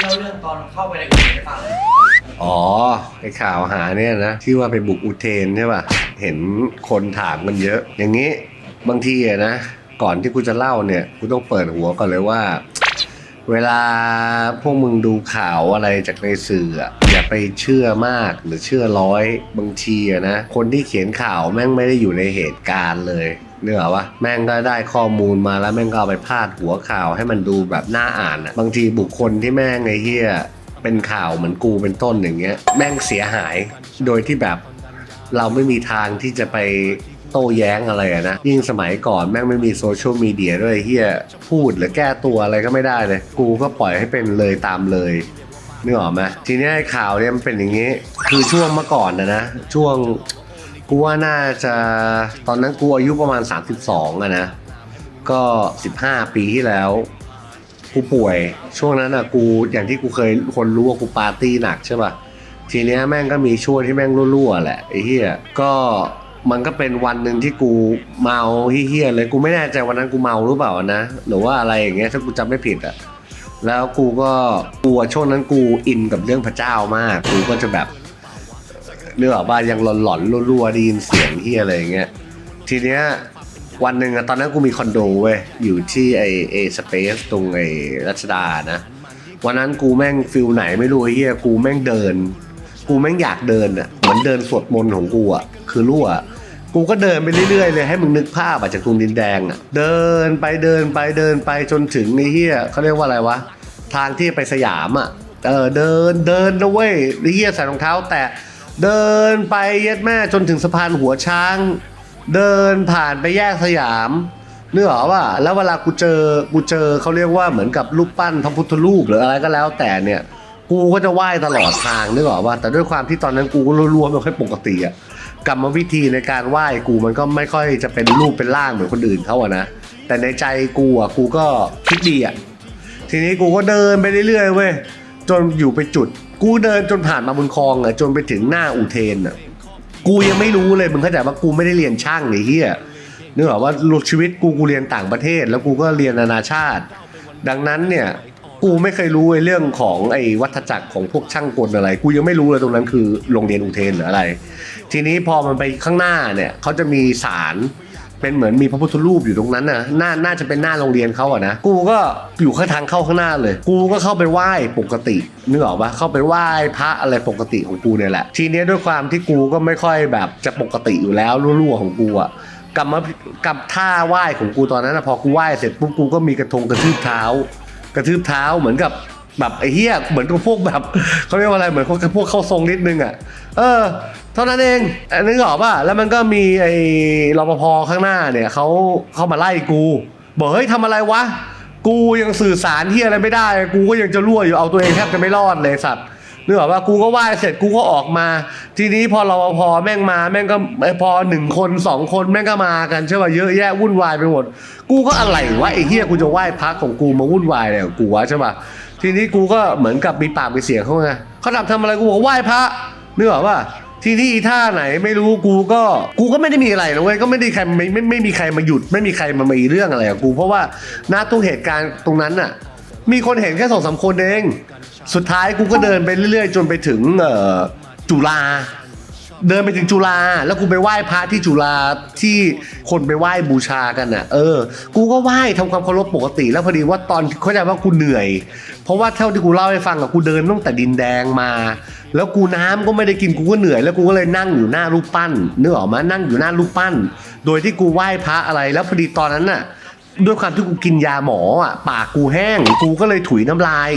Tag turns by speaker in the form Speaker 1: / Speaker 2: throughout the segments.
Speaker 1: ที่เล่าเรื่องตอนเข้าไปในอุทยานให้ฟังเลย
Speaker 2: อ๋อไอข่าวหาเนี่ยนะที่ว่าไปบุกอุเทนใช่ป่ะเห็นคนถามกันเยอะ อย่างนี้บางทีอะนะก่อนที่กูจะเล่าเนี่ยกูต้องเปิดหัวก่อนเลยว่า เวลาพวกมึงดูข่าวอะไรจากในสื่ออะอย่าไปเชื่อมากหรือเชื่อร้อยบางทีอะนะ คนที่เขียนข่าวแม่งไม่ได้อยู่ในเหตุการณ์เลยเนื้อวะแม่งก็ได้ข้อมูลมาแล้วแม่งก็เอาไปพาดหัวข่าวให้มันดูแบบน่าอ่านอะบางทีบุคคลที่แม่งไอ้เฮียเป็นข่าวเหมือนกูเป็นต้นอย่างเงี้ย แม่งเสียหายโดยที่แบบเราไม่มีทางที่จะไป โต้แย้งอะไรนะ ยิ่งสมัยก่อนแม่งไม่มีโซเชียลมีเดียด้วยเฮียพูดหรือแก้ตัวอะไรก็ไม่ได้เลย กูก็ปล่อยให้เป็นเลยตามเลยนึกออกไหมทีนี้ไอ้ข่าวเนี่ยมันเป็นอย่างงี้ คือช่วงเมื่อก่อนนะนะ ช่วงกูว่าน่าจะตอนนั้นกูอายุประมาณ 32อะนะ ก็ 15 ปีที่แล้ว กูป่วย ช่วงนั้นอะกูอย่างที่กูเคยคนรู้ว่ากูปาร์ตี้หนักใช่ป่ะ ทีเนี้ยแม่งก็มีช่วงที่แม่งรั่วๆแหละไอ้เหี้ยก็ มันก็เป็นวันหนึ่งที่กูเมาเฮี้ยเลยกูไม่แน่ใจวันนั้นกูเมาหรือเปล่านะหรือว่าอะไรอย่างเงี้ยถ้ากูจำไม่ผิดอะแล้วกูก็กลัวช่วงนั้นกูอินกับเรื่องพระเจ้ามาก กูก็จะแบบเรื่องว่ายังหลอนๆรั่วๆได้ยินเสียงเฮี้ยอะไรอย่างเงี้ยทีเนี้ยวันหนึ่งอะตอนนั้นกูมีคอนโดเว้ยอยู่ที่ไอเอสเปซตรงไอรัชดานะ วันนั้นกูแม่งฟิลไหนไม่รู้เฮียกูแม่งเดิน กูแม่งอยากเดินอะเหมือนเดินสวดมนต์ของกูอะคือรั่ว กูก็เดินไปเรื่อยๆเลยให้มึงนึกภาพอะจากกรุงดินแดงอะเดินไปเดินไปเดินไปจนถึงไอ้เฮียเขาเรียกว่าอะไรวะทางที่ไปสยามอะเออเดินเดินนะเว้ยไอ้เฮียใส่รองเท้า แตะเดินไปเย็ดแม่จนถึงสะพานหัวช้าง เดินผ่านไปแยกสยามเนื้ออว่าแล้วเวลากูเจอกูเจอเขาเรียกว่าเหมือนกับรูปปั้นพระพุทธรูปหรืออะไรก็แล้วแต่เนี่ย กูก็จะไหว้ตลอดทางนึกออกว่าแต่ด้วยความที่ตอนนั้นกูก็รัวๆไม่ค่อยปกติอะ กรรมวิธีในการไหว้กูมันก็ไม่ค่อยจะเป็นรูปเป็นร่างเหมือนคนอื่นเขาอะนะแต่ในใจกูอะกูก็คิดดีอะทีนี้กูก็เดินไปเรื่อยๆเว้ยจนอยู่ไปจุด กูเดินจนผ่านมาบนคลองอะจนไปถึงหน้าอุเทนอะกูยังไม่รู้เลยมึงเข้าใจว่ากูไม่ได้เรียนช่างไอ้เหี้ยนึกออกว่าชีวิตกูกูเรียนต่างประเทศ แล้วกูก็เรียนนานาชาติ ดังนั้นเนี่ย กูไม่เคยรู้ไอ้เรื่องของไอ้วัฏจักรของพวกช่างกลอะไร กูยังไม่รู้เลยตรงนั้นคือโรงเรียนอุเทนหรืออะไร ทีนี้พอมันไปข้างหน้าเนี่ยเขาจะมีศาลเป็นเหมือนมีพระพุทธรูปอยู่ตรงนั้นน่ะน่าน่าจะเป็นหน้าโรงเรียนเขาอะนะ กูก็อยู่ข้างทางเข้าข้างหน้าเลย กูก็เข้าไปไหว้ปกตินึกออกปะเข้าไปไหว้พระอะไรปกติของกูเนี่ยแหละ ทีนี้ด้วยความที่กูก็ไม่ค่อยแบบจะปกติอยู่แล้วรั่วๆของกูอะกับมากับท่าไหว้ของกูตอนนั้นนะพอกูไหว้เสร็จปุ๊บกูก็มีกระทงกระทืบเท้า กระทืบเท้าเหมือนกับแบบไอ้เหี้ยเหมือนกับพวกแบบเขาเรียกว่าอะไรเหมือนพวกพวกเข้าทรงนิดนึงอะเออ เท่านั้นเองนึกออกป่ะแล้วมันก็มีไอ้รปภข้างหน้าเนี่ยเขาเข้ามาไล่กู บอกเฮ้ยทำอะไรวะ กูยังสื่อสารที่อะไรไม่ได้ กูก็ยังจะรั่วอยู่เอาตัวเองแทบจะไม่รอดเลยสัตว์ นึกออกป่ะกูก็ไหว้เสร็จกูก็ออกมา ทีนี้พอรปภแม่งมาแม่งก็พอหนึ่งคนสองคนแม่งก็มากันใช่ป่ะเยอะแยะวุ่นวายไปหมด กูก็อะไรวะไอ้เหี้ยกูจะไหว้พระของกูมาวุ่นวายเนี่ยกูวะใช่ป่ะทีนี้กูก็เหมือนกับมีปากมีเสียงเขาไงเขาทำทำอะไรกูบอกไหว้พระนึกออกป่ะทีนี้อีท่าไหนไม่รู้กูก็กูก็ไม่ได้มีอะไรนะเว้ยก็ไม่ได้ใครไม่ไม่ไม่มีใครมาหยุด ไม่มีใครมามีเรื่องอะไรกับกู เพราะว่าณตรงเหตุการณ์ตรงนั้นน่ะ มีคนเห็นแค่สองสามคนเอง สุดท้ายกูก็เดินไปเรื่อยๆ จนไปถึงเอจุฬาเดินไปถึงจุฬาแล้วกูไปไหว้พระที่จุฬาที่คนไปไหว้บูชากันน่ะ เออ กูก็ไหว้ทำความเคารพปกติ แล้วพอดีว่าตอนเข้าใจว่ากูเหนื่อย เพราะว่าเท่าที่กูเล่าให้ฟังอะกูเดินตั้งแต่ดินแดงมา แล้วกูน้ำก็ไม่ได้กินกูก็เหนื่อย แล้วกูก็เลยนั่งอยู่หน้ารูปปั้นนึกออกมานั่งอยู่หน้ารูปปั้น โดยที่กูไหว้พระอะไรแล้วพอดีตอนนั้นน่ะ ด้วยความที่กูกินยาหมออะปากกูแห้ง กูก็เลยถุยน้ำลาย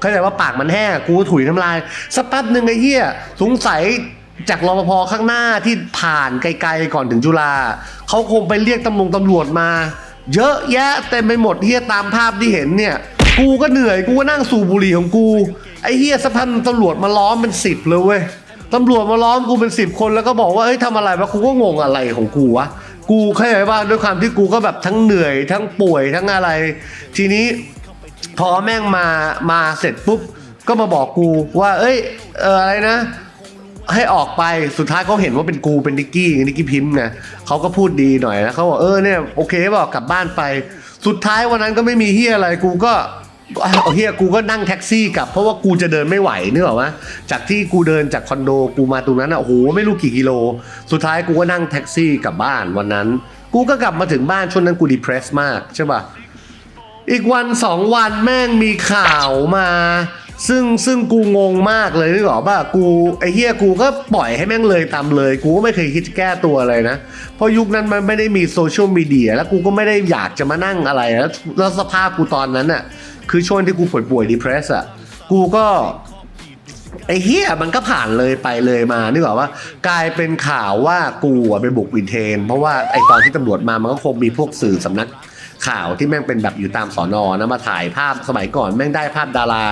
Speaker 2: เข้าใจว่าปากมันแห้งกูถุยน้ำลายสักแป๊บหนึ่งไอ้เหี้ยสงสัยจากรปภข้างหน้าที่ผ่านไกลๆก่อนถึงจุฬาเขาคงไปเรียกตำรวจตำรวจมา เยอะแยะเต็มไปหมดเฮียตามภาพที่เห็นเนี่ย กูก็เหนื่อยกูก็นั่งสูบบุหรี่ของกู ไอ้เฮียสักพันตำรวจมาล้อมเป็นสิบเลยเว้ยตำรวจมาล้อมกูเป็นสิบคนแล้วก็บอกว่าเฮ้ยทำอะไรวะกูก็งงอะไรของกูวะกูเข้าใจว่าด้วยความที่กูก็แบบทั้งเหนื่อยทั้งป่วยทั้งอะไร ทีนี้ พอแม่งมามาเสร็จปุ๊บ ก็มาบอกกูว่า เอ้ยเอออะไรนะ ให้ออกไปสุดท้ายเขาเห็นว่าเป็นกูเป็นนิกกี้นิกกี้พิมพ์นะเขาก็พูดดีหน่อยนะเขาบอกเออเนี่ยโอเคบอกกลับบ้านไป สุดท้ายวันนั้นก็ไม่มีเฮียอะไรกูก็เอาเฮียกูก็นั่งแท็กซี่กลับ เพราะว่ากูจะเดินไม่ไหวนึกออกไหมจากที่กูเดินจากคอนโดกูมาตรงนั้นอะโอ้โหไม่รู้กี่กิโล สุดท้ายกูก็นั่งแท็กซี่กลับบ้านวันนั้น กูก็กลับมาถึงบ้านช่วงนั้นกูดีเพรสมากใช่ป่ะ อีกวันสองวันแม่งมีข่าวมา ซึ่งซึ่งกูงงมากเลยนึกออกป่ะกูไอ้เฮียกูก็ปล่อยให้แม่งเลยตามเลย กูก็ไม่เคยคิดจะแก้ตัวอะไรนะ เพราะยุคนั้นมันไม่ได้มีโซเชียลมีเดียแล้วกูก็ไม่ได้อยากจะมานั่งอะไรแล้วแล้วสภาพกูตอนนั้นอะคือช่วงที่กูป่วยป่วยดีเพรสอะกูก็ไอ้เฮียมันก็ผ่านเลยไปเลยมานึกออกว่ากลายเป็นข่าวว่ากูอะไปบุกวินเทน เพราะว่าไอ้ตอนที่ตำรวจมามันก็คงมีพวกสื่อสำนัก ข่าวที่แม่งเป็นแบบอยู่ตามสอนอนะมาถ่ายภาพสมัยก่อน แม่งได้ภาพดารา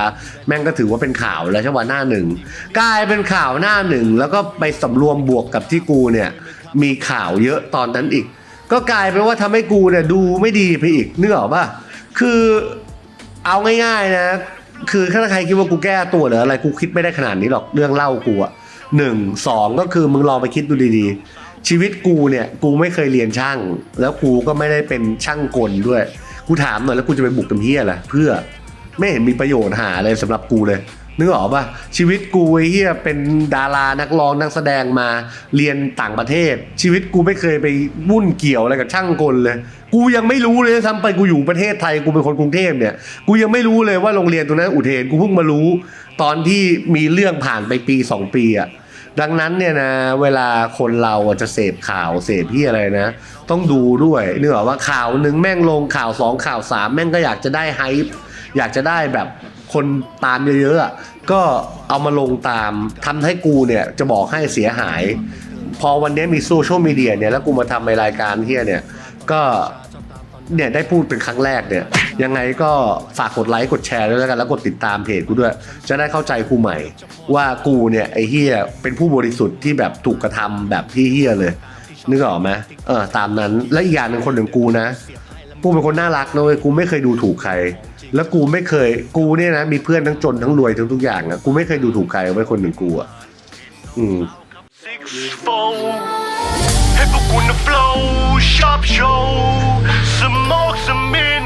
Speaker 2: แม่งก็ถือว่าเป็นข่าวแล้วใช่ไหมหน้าหนึ่งกลายเป็นข่าวหน้าหนึ่งแล้วก็ไปสำรวมบวกกับที่กูเนี่ยมีข่าวเยอะตอนนั้นอีก ก็กลายเป็นว่าทำให้กูเนี่ยดูไม่ดีไปอีกนึกออกป่ะคือเอาง่ายๆนะ คือถ้าใครคิดว่ากูแก้ตัวหรืออะไรกูคิดไม่ได้ขนาดนี้หรอกเรื่องเล่ากูอะหนึ่งสองก็คือมึงลองไปคิดดูดีๆ ชีวิตกูเนี่ยกูไม่เคยเรียนช่าง แล้วกูก็ไม่ได้เป็นช่างกลด้วย กูถามหน่อยแล้วกูจะไปบุกตำเฮียอะไรเพื่อไม่เห็นมีประโยชน์หาอะไรสำหรับกูเลยนึกออกปะชีวิตกูไอ้เฮียเป็นดารานักร้องนักแสดงมาเรียนต่างประเทศ ชีวิตกูไม่เคยไปวุ่นเกี่ยวอะไรกับช่างกลเลย กูยังไม่รู้เลยทำไปกูอยู่ประเทศไทยกูเป็นคนกรุงเทพเนี่ยกูยังไม่รู้เลยว่าโรงเรียนตรงนั้นอุเทนกูเพิ่งมารู้ ตอนที่มีเรื่องผ่านไปปีสองปีอะ ดังนั้นเนี่ยนะเวลาคนเราอะจะเสพข่าวเสพที่อะไรนะ ต้องดูด้วยเนื่องว่าข่าวหนึ่งแม่งลงข่าวสองข่าวสามแม่งก็อยากจะได้ไฮป์อยากจะได้แบบคนตามเยอะๆก็เอามาลงตามทำให้กูเนี่ยจะบอกให้เสียหาย พอวันนี้มีโซเชียลมีเดียเนี่ยแล้วกูมาทำในรายการเฮียเนี่ยก็เนี่ยได้พูดเป็นครั้งแรกเนี่ย ยังไงก็ฝากกดไลค์กดแชร์ด้วยแล้วกันแล้วกดติดตามเพจกูด้วย จะได้เข้าใจกูใหม่ ว่ากูเนี่ยไอ้เฮียเป็นผู้บริสุทธิ์ที่แบบถูกกระทำแบบที่เฮียเลยนึกออกไหมเออตามนั้นและอีกอย่างหนึ่งคนหนึ่งกูนะกูเป็นคนน่ารักนะเว้ยกูไม่เคยดูถูกใคร แล้วกูไม่เคยกูเนี่ยนะมีเพื่อนทั้งจนทั้งรวยทั้งทุกอย่างอะกูไม่เคยดูถูกใครไว้คนหนึ่งกูอะอืม
Speaker 3: Six four, hip up on the flow, sharp show, smoke some in,